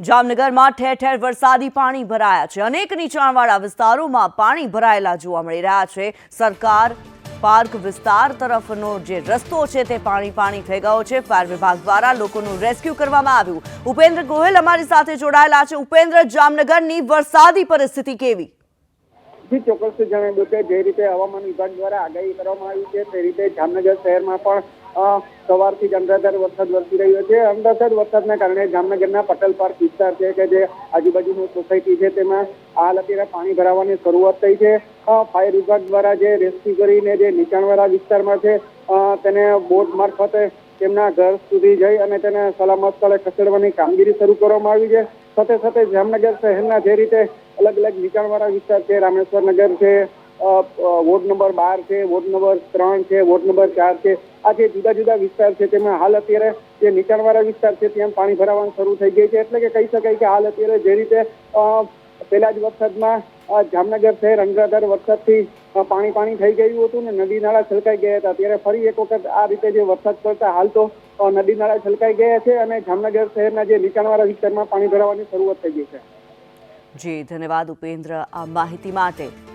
જામનગરમાં ઠેર ઠેર વરસાદી પાણી ભરાયા છે. અનેક નીચાણવાળા વિસ્તારોમાં પાણી ભરાયેલા જોવા મળી રહ્યા છે. સરકાર, પાર્ક વિસ્તાર તરફનો જે રસ્તો છે તે પાણી પાણી થઈ ગયો છે. ફાયર વિભાગ દ્વારા લોકોનું રેસ્ક્યુ કરવામાં આવ્યું. ઉપેન્દ્ર ગોહિલ અમારી સાથે જોડાયેલા છે. ઉપેન્દ્ર, જામનગરની વરસાદી પરિસ્થિતિ કેવી? જી ચોક્કસ જણાવ્યું કે જે રીતે હવામાન વિભાગ દ્વારા આગાહી કરવામાં આવી છે, તે રીતે જામનગર શહેરમાં પણ સવારથી જ અનરાધાર વરસાદ વરસી રહ્યો છે. અનરાધાર વરસાદના કારણે જામનગરના પટેલ પાર્ક વિસ્તાર છે કે જે આજુબાજુની સોસાયટી છે, તેમાં હાલ અત્યારે પાણી ભરાવાની શરૂઆત થઈ છે. ફાયર વિભાગ દ્વારા જે રેસ્ક્યુ કરીને જે નીચાણવાળા વિસ્તારમાં છે તેને બોટ મારફતે તેમના ઘર સુધી જઈ અને તેને સલામત સ્થળે ખસેડવાની કામગીરી શરૂ કરવામાં આવી છે. સાથે સાથે જામનગર શહેરના જે રીતે અલગ અલગ નીચાણવાળા વિસ્તાર છે, રામેશ્વર નગર છે વોર્ડ નંબર બાર છે, વોર્ડ નંબર ત્રણ છે, વોર્ડ નંબર ચાર છે. આ જે જુદા જુદા વિસ્તાર છે, તેમાં હાલ અત્યારે જે નીચાણવાળા વિસ્તાર છે, ત્યાં પાણી ભરાવાનું શરૂ થઈ ગઈ છે. એટલે કે કહી શકાય કે હાલ અત્યારે જે રીતે પહેલા જ વરસાદમાં જામનગર શહેર અનરાધાર વરસાદથી પાણી પાણી થઈ ગયું હતું ને નદી નાળા છલકાઈ ગયા હતા. ત્યારે ફરી એક વખત આ રીતે જે વરસાદ પડતા હાલ તો નદી નાળા છલકાઈ ગયા છે અને જામનગર શહેરના જે નીચાણવાળા વિસ્તારમાં પાણી ભરાવાની શરૂઆત થઈ ગઈ છે. જી, ધન્યવાદ ઉપેન્દ્ર આ માહિતી માટે.